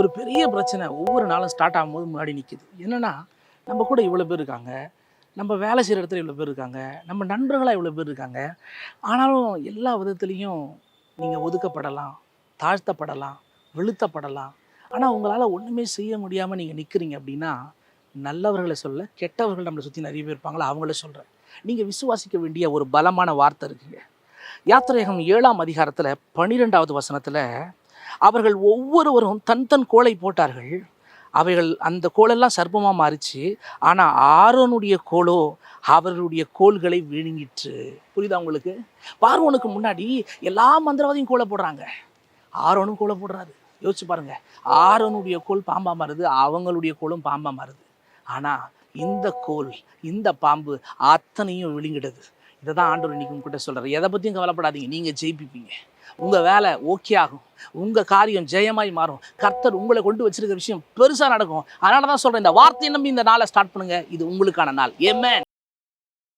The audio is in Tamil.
ஒரு பெரிய பிரச்சனை ஒவ்வொரு நாளும் ஸ்டார்ட் ஆகும்போது முன்னாடி நிற்கிது என்னென்னா நம்ம கூட இவ்வளோ பேர் இருக்காங்க நம்ம வேலை செய்கிற இடத்துல இவ்வளோ பேர் இருக்காங்க நம்ம நண்பர்களாக இவ்வளோ பேர் இருக்காங்க. ஆனாலும் எல்லா விதத்துலேயும் நீங்கள் ஒதுக்கப்படலாம் தாழ்த்தப்படலாம் வெளுத்தப்படலாம். ஆனால் உங்களால் ஒன்றுமே செய்ய முடியாமல் நீங்கள் நிற்கிறீங்க அப்படின்னா நல்லவர்களை சொல்ல கெட்டவர்கள் நம்மளை சுற்றி நிறைய பேர் இருப்பாங்களா அவங்கள சொல்கிறேன் நீங்கள் விசுவாசிக்க வேண்டிய ஒரு பலமான வார்த்தை இருக்குங்க. யாத்திரையகம் ஏழாம் அதிகாரத்தில் பன்னிரெண்டாவது வசனத்தில் அவர்கள் ஒவ்வொருவரும் தன் தன் கோலை போட்டார்கள். அவைகள் அந்த கோலெல்லாம் சர்ப்பமாக மாறிச்சு. ஆனால் ஆரோனுடைய கோலோ அவர்களுடைய கோல்களை விழுங்கிற்று புரியுதா உங்களுக்கு? பார்வோனுக்கு முன்னாடி எல்லா மந்திரவாதியும் கோலை போடுறாங்க. ஆரோனும் கோலை போடுறாரு. யோசிச்சு பாருங்க. ஆரோனுடைய கோல் பாம்பா மாறுது அவங்களுடைய கோலும் பாம்பா மாறுது. ஆனால் இந்த கோல் இந்த பாம்பு அத்தனையும் விழுங்கிடுது. இதை தான் ஆண்டவர் இன்னைக்கு உங்ககிட்ட சொல்கிறார் எதை பற்றியும் கவலைப்படாதீங்க. நீங்கள் ஜெயிப்பிப்பீங்க. உங்கள் வேலை ஓகே ஆகும். உங்கள் காரியம் ஜெயமாய் மாறும். கர்த்தர் உங்களை கொண்டு வச்சிருக்கிற விஷயம் பெருசாக நடக்கும். அதனால தான் சொல்கிறேன் இந்த வார்த்தையை நம்பி இந்த நாளை ஸ்டார்ட் பண்ணுங்க. இது உங்களுக்கான நாள். ஏமே